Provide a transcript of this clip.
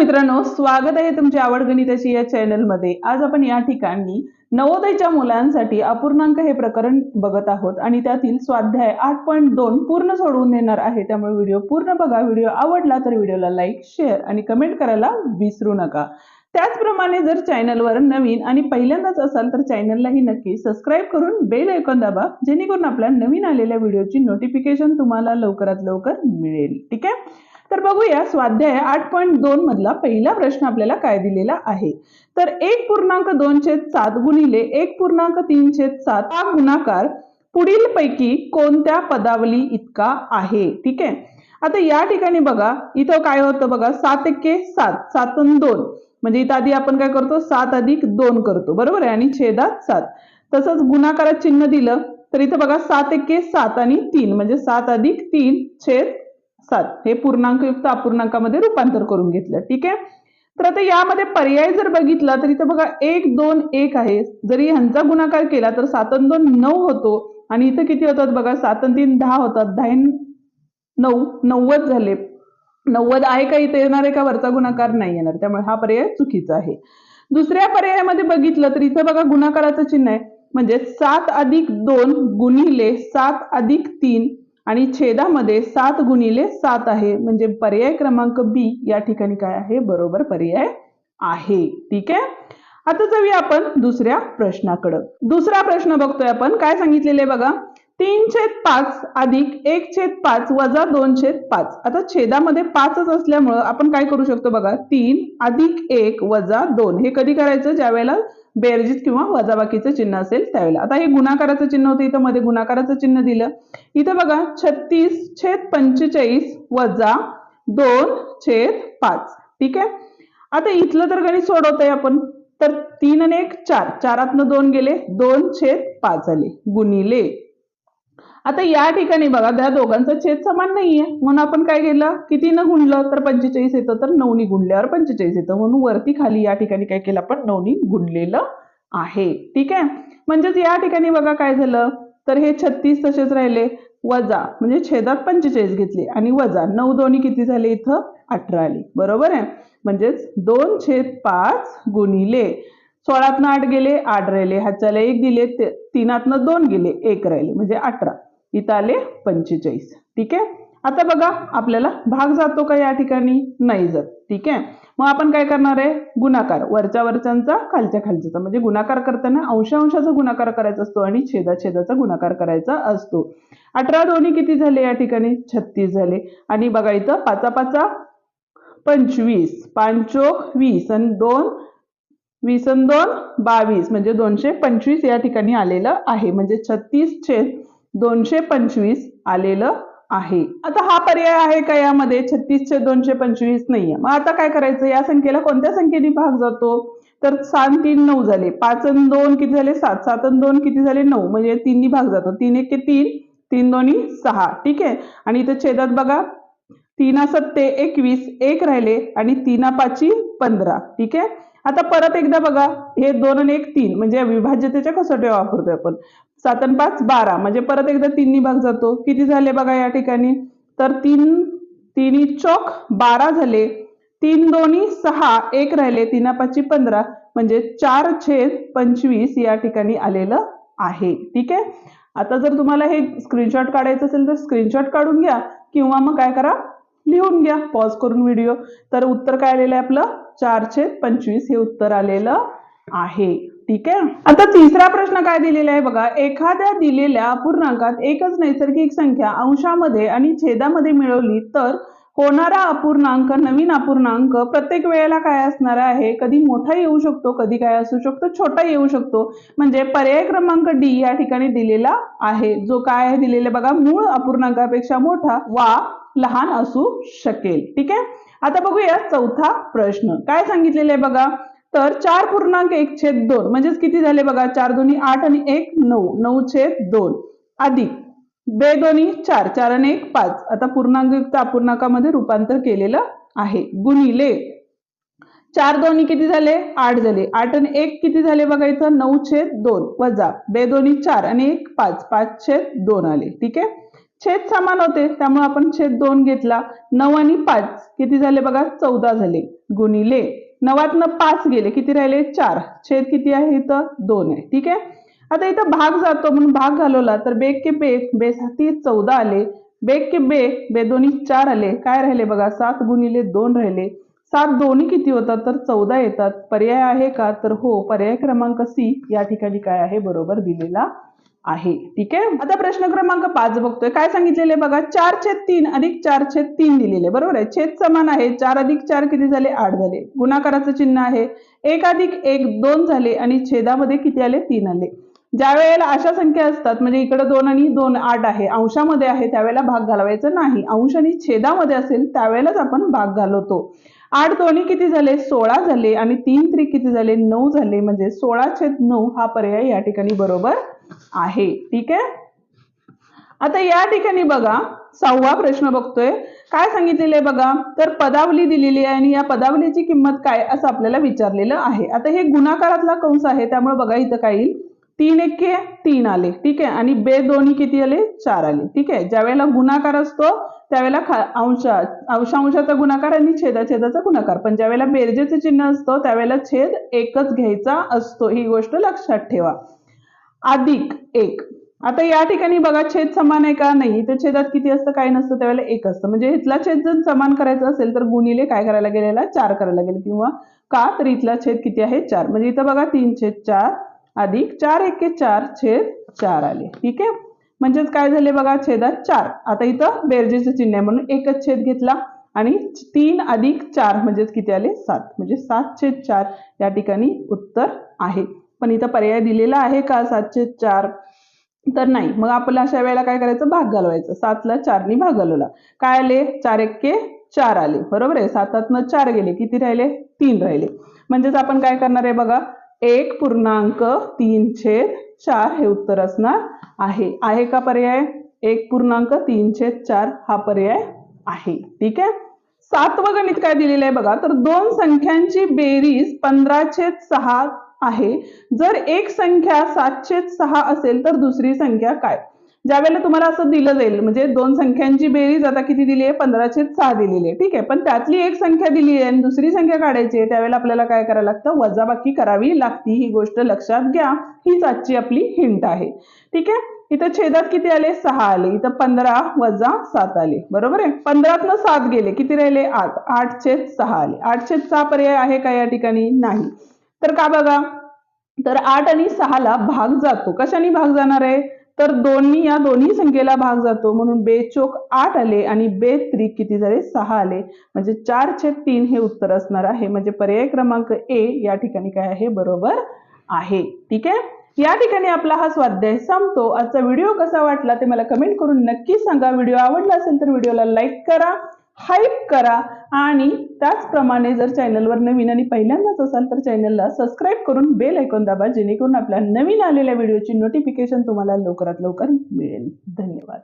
मित्रांनो स्वागत आहे तुमच्या आवड गणिताची या चॅनलमध्ये. आज आपण या ठिकाणी नवोदयच्या मुलांसाठी अपूर्णांक हे प्रकरण बघत आहोत आणि त्यातील स्वाध्याय आठ पॉईंट दोन पूर्ण सोडवून देणार आहे. त्यामुळे व्हिडिओ पूर्ण बघा. व्हिडिओ आवडला तर व्हिडिओला लाईक शेअर आणि कमेंट करायला विसरू नका. त्याचप्रमाणे जर चॅनलवर नवीन आणि पहिल्यांदाच असाल तर चॅनललाही नक्की सबस्क्राईब करून बेल ऐकून दाबा जेणेकरून आपल्या नवीन आलेल्या व्हिडिओची नोटिफिकेशन तुम्हाला लवकरात लवकर मिळेल. ठीक आहे? तर बघूया स्वाध्याय आठ पॉईंट दोन मधला पहिला प्रश्न आपल्याला काय दिलेला आहे. तर एक पूर्णांक दोन छेद सात गुणिले एक पूर्णांक तीन छेद सात हा गुणाकार पुढील पैकी कोणत्या पदावली इतका आहे? ठीक आहे? आता या ठिकाणी बघा इथं काय होतं बघा सात एके सात सात अन दोन. म्हणजे इथं आधी आपण काय करतो? सात अधिक दोन करतो. बरोबर आहे? आणि छेदात सात. तसंच गुणाकारात चिन्ह दिलं तर इथं बघा सात एके सात आणि तीन. म्हणजे सात अधिक तीन छेद सात हे पूर्णांकयुक्त अपूर्णांकामध्ये रूपांतर करून घेतलं. ठीक आहे? तर आता यामध्ये पर्याय जर बघितला तर इथं बघा एक दोन एक आहे. जरी ह्यांचा गुणाकार केला तर सातन दोन नऊ होतो. आणि इथं किती होतात बघा? सातन तीन दहा होतात. दहा नऊ नव्वद झाले. नव्वद आहे का इथे येणार आहे का? वरचा गुणाकार नाही येणार. त्यामुळे हा पर्याय चुकीचा आहे. दुसऱ्या पर्यायामध्ये बघितलं तर इथं बघा गुणाकाराचं चिन्ह आहे. म्हणजे सात अधिक दोन गुणिले सात अधिक तीन आणि छेदामध्ये सात गुणिले सात आहे. म्हणजे पर्याय क्रमांक बी या ठिकाणी काय आहे? बरोबर पर्याय आहे. ठीक आहे? आता जाऊया आपण दुसऱ्या प्रश्नाकडं. दुसरा प्रश्न बघतोय आपण. काय सांगितलेले बघा? तीन छेद पाच अधिक एक छेद पाच वजा दोन छेद पाच. आता छेदामध्ये पाचच असल्यामुळं आपण काय करू शकतो बघा तीन अधिक एक वजा दोन. हे कधी करायचं? ज्या वेळेला बेरजीत किंवा वजाबाकीचं चिन्ह असेल त्यावेळेला. आता हे गुणाकाराचं चिन्ह होतं इथं मध्ये गुणाकाराचं चिन्ह दिलं. इथं बघा छत्तीस छेद पंचेचाळीस वजा दोन छेद पाच. ठीक आहे? आता इथलं तर गणित सोडवतोय आपण. तर तीन आणि एक चार. चारातनं दोन गेले दोन छेद पाच आले. गुणिले. आता या ठिकाणी बघा त्या दोघांचा छेद समान नाहीये. म्हणून आपण काय केलं? कितीनं गुणलं तर पंचेचाळीस येतं तर नऊनी गुणल्यावर पंचेचाळीस येतं. म्हणून वरती खाली या ठिकाणी काय केलं आपण? नऊनी गुणलेलं आहे. ठीक आहे? म्हणजेच या ठिकाणी बघा काय झालं? तर हे छत्तीस तसेच राहिले. वजा म्हणजे छेदात पंचेचाळीस घेतले. आणि वजा नऊ दोन्ही किती झाले इथं? अठरा आली. बरोबर आहे? म्हणजेच दोन छेद पाच गुणिले. सोळातनं आठ गेले आठ राहिले. ह्याच्याला एक दिले तीनातनं दोन गेले एक राहिले. म्हणजे अठरा. इथं आले पंचेचाळीस. ठीक आहे? आता बघा आपल्याला भाग जातो का या ठिकाणी? नाही जात. ठीक आहे? मग आपण काय करणार आहे? गुणाकार. वरच्या वरच्यांचा खालच्या खालच्याचा. म्हणजे गुणाकार करताना अंशांशाचा गुणाकार करायचा असतो आणि छेदा छेदाचा गुणाकार करायचा असतो. अठरा दोन्ही किती झाले या ठिकाणी? छत्तीस झाले. आणि बघा इथं पाचा पाचा पंचवीस पांचोक वीस आणि दोन वीस आणि दोन बावीस. म्हणजे दोनशे पंचवीस या ठिकाणी आलेलं आहे. म्हणजे छत्तीस छेद दोनशे पंचवीस आलेलं आहे. आता हा पर्याय आहे का यामध्ये? छत्तीसशे दोनशे पंचवीस नाहीये. मग आता काय करायचं? या संख्येला कोणत्या संख्येने भाग जातो? तर सात तीन नऊ झाले. पाच आणि दोन किती झाले? सात. सात आणि दोन किती झाले? नऊ. म्हणजे तीननी भाग जातो. तीन एक तीन. तीन दोन्ही सहा. ठीक आहे? आणि इथं छेदात बघा. तीना सत्ते एकवीस एक राहिले. आणि तीना पाची पंधरा. ठीक आहे? आता परत एकदा बघा. हे दोन आणि एक तीन. म्हणजे विभाज्यतेच्या कसोट्या वापरतोय आपण. सात आणि पाच बारा. म्हणजे परत एकदा तीननी भाग जातो. किती झाले बघा या ठिकाणी? तर तीन तिन्ही चौक बारा झाले. तीन दोन्ही सहा एक राहिले. तीना पाचशे पंधरा. म्हणजे चार छेद पंचवीस या ठिकाणी आलेलं आहे. ठीक आहे? आता जर तुम्हाला हे स्क्रीनशॉट काढायचं असेल तर स्क्रीनशॉट काढून घ्या. किंवा मग काय करा? लिहून घ्या. पॉज करून व्हिडिओ तर उत्तर काय आलेलं आहे आपलं? चारशे पंचवीस हे उत्तर आलेलं आहे. ठीक आहे? आता तिसरा प्रश्न काय दिलेला आहे बघा. एखाद्या दिलेल्या अपूर्णांकात एकच नैसर्गिक संख्या अंशामध्ये आणि छेदामध्ये मिळवली तर होणारा अपूर्णांक नवीन अपूर्णांक प्रत्येक वेळेला काय असणार आहे? कधी मोठा येऊ शकतो कधी काय असू शकतो छोटा येऊ शकतो. म्हणजे पर्याय क्रमांक डी या ठिकाणी दिलेला आहे. जो काय आहे दिलेला बघा मूळ अपूर्णांकापेक्षा मोठा वा लहान असू शकेल. ठीक आहे? आता बघूया चौथा प्रश्न. काय सांगितलेला आहे बघा? तर चार पूर्णांक एक छेद दोन. म्हणजेच किती झाले बघा? चार दोन्ही आठ आणि एक नऊ. नऊ छेद दोन. अधिक. बे दोन्ही चार. चार आणि एक पाच. आता पूर्णांकयुक्त अपूर्णांकामध्ये रूपांतर केलेलं आहे. गुणिले. चार दोन्ही किती झाले? आठ झाले. आठ आणि एक किती झाले बघा इथं? नऊ छेद दोन. वजा. बे दोन्ही चार आणि एक पाच. पाच छेद दोन आले. ठीक आहे? छेद समान होते. त्यामुळे आपण छेद दोन घेतला. नऊ आणि पाच किती झाले बघा? चौदा झाले. गुणिले. नवातनं पाच गेले. किती राहिले? चार. छेद किती आहे इथं? दोन आहे. ठीक आहे? आता इथं भाग जातो म्हणून भाग घालवला तर बेग के बेग बे साती चौदा आले. बेग के बे बे दोन्ही चार आले. काय राहिले बघा? सात गुणिले दोन राहिले. सात दोन्ही किती होतात? तर चौदा येतात. पर्याय आहे का? तर हो पर्याय क्रमांक सी या ठिकाणी काय आहे? बरोबर दिलेला आहे. ठीक आहे? आता प्रश्न क्रमांक पाच बघतोय. काय सांगितलेले बघा? चार छेद तीन अधिक चार छेद तीन दिलेले बरोबर आहे? छेद समान आहे. चार अधिक चार किती झाले? आठ झाले. गुणाकाराचं चिन्ह आहे. एक अधिक एक दोन झाले आणि छेदामध्ये किती आले? तीन आले. ज्या वेळेला अशा संख्या असतात म्हणजे इकडे दोन आणि दोन आठ आहे अंशामध्ये आहे त्यावेळेला भाग घालवायचा नाही. अंश आणि छेदामध्ये असेल त्यावेळेलाच आपण भाग घालवतो. आठ दोन्ही किती झाले? सोळा झाले. आणि तीन त्रिक किती झाले? नऊ झाले. म्हणजे सोळा छेद नऊ हा पर्याय या ठिकाणी बरोबर आहे. ठीक आहे? आता या ठिकाणी बघा सहावा प्रश्न बघतोय. काय सांगितलेलं आहे बघा? तर पदावली दिलेली आहे आणि या पदावलीची किंमत काय असं आपल्याला विचारलेलं आहे. आता हे गुणाकारातला कंस आहे त्यामुळे बघा इथं काय येईल? तीन एक तीन आले. ठीक आहे? आणि बे दोन्ही किती आले? चार आले. ठीक आहे? ज्या वेळेला गुणाकार असतो त्यावेळेला खा अंशा अंशांशाचा गुणाकार आणि छेदाछेदाचा गुणाकार. पण ज्या वेळेला बेरजेचं चिन्ह असतं त्यावेळेला छेद एकच घ्यायचा असतो. ही गोष्ट लक्षात ठेवा. अधिक एक. आता या ठिकाणी बघा छेद समान आहे का नाही? तर छेदात किती असतं काय नसतं त्यावेळेला एक असतं. म्हणजे इथला छेद जर समान करायचा असेल तर गुणिले काय करायला गेलेला चार करायला गेले किंवा का तर इथला छेद किती आहे? चार. म्हणजे इथं बघा तीन छेद चार अधिक चार एके चार छेद चार आले. ठीक आहे? म्हणजेच काय झाले बघा छेदात चार. आता इथं बेरजेचं चिन्ह आहे म्हणून एकच छेद घेतला आणि तीन अधिक चार म्हणजेच किती आले? सात. म्हणजे सात छेद चार या ठिकाणी उत्तर आहे. पण इथं पर्याय दिलेला आहे का? सातशे चार तर नाही. मग आपल्याला अशा वेळेला काय करायचं? भाग घालवायचं. सातला चारनी भाग घालवला. काय आले? चार एक्के चार आले. बरोबर आहे? सातातनं चार गेले. किती राहिले? तीन राहिले. म्हणजेच आपण काय करणार आहे बघा? एक पूर्णांक तीन छेद चार हे उत्तर असणार आहे. आहे का पर्याय? एक पूर्णांक तीन छेद चार हा पर्याय आहे. ठीक आहे? सातवं गणित काय दिलेलं आहे बघा? तर दोन संख्यांची बेरीज पंधरा छेद सहा आहे. जर एक संख्या सातशे सहा असेल तर दुसरी संख्या काय? ज्या वेळेला तुम्हाला असं दिलं जाईल म्हणजे दोन संख्यांची बेरीज आता किती दिली आहे? पंधराशे सहा दिलेली आहे. ठीक आहे पण त्यातली एक संख्या दिली आहे आणि दुसरी संख्या काढायची आहे त्यावेळेला आपल्याला काय करायला लागतं? वजाबाकी करावी लागती. ही गोष्ट लक्षात घ्या. हीच आजची आपली हिंट आहे. ठीक आहे? इथं छेदात किती आले? सहा आले. इथं पंधरा वजा सात आले. बरोबर आहे? पंधरातनं सात गेले. किती राहिले? आठ. आठ छेद सहा आले. आठ छेद सहा पर्याय आहे का या ठिकाणी? नाही. तर का बघा? तर आठ आणि सहाला भाग जातो. कशाने भाग जाणार आहे? तर दोन्ही या दोन्ही संख्येला भाग जातो. म्हणून बेचोक आठ आले आणि बे त्री किती झाले? सहा आले. म्हणजे चार छेद तीन हे उत्तर असणार आहे. म्हणजे पर्याय क्रमांक ए या ठिकाणी काय आहे? बरोबर आहे. ठीक आहे? या ठिकाणी आपला हा स्वाध्याय संपतो. आजचा व्हिडिओ कसा वाटला ते मला कमेंट करून नक्की सांगा. व्हिडिओ आवडला असेल तर व्हिडिओला लाईक करा. हाईप करा. आणि त्याचप्रमाणे जर चॅनलवर नवीन आणि पहिल्यांदाच असाल तर चॅनलला सबस्क्राईब करून बेल ऐकून दाबा जेणेकरून आपल्या नवीन आलेल्या व्हिडिओची नोटिफिकेशन तुम्हाला लवकरात लवकर मिळेल. धन्यवाद.